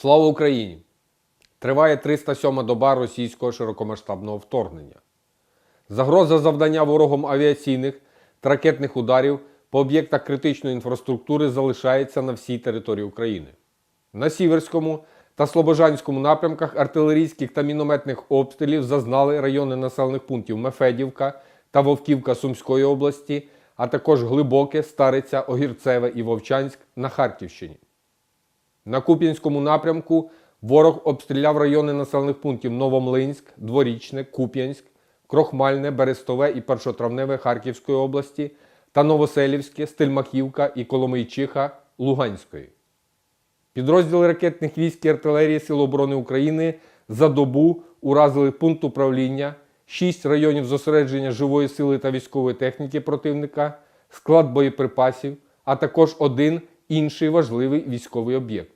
Слава Україні! Триває 307-ма доба російського широкомасштабного вторгнення. Загроза завдання ворогом авіаційних та ракетних ударів по об'єктах критичної інфраструктури залишається на всій території України. На Сіверському та Слобожанському напрямках артилерійських та мінометних обстрілів зазнали райони населених пунктів Мефедівка та Вовківка Сумської області, а також Глибоке, Стариця, Огірцеве і Вовчанськ на Харківщині. На Куп'янському напрямку ворог обстріляв райони населених пунктів Новомлинськ, Дворічне, Куп'янськ, Крохмальне, Берестове і Першотравневе Харківської області та Новоселівське, Стельмахівка і Коломийчиха Луганської. Підрозділи ракетних військ і артилерії Сил оборони України за добу уразили пункт управління, 6 районів зосередження живої сили та військової техніки противника, склад боєприпасів, а також один інший важливий військовий об'єкт.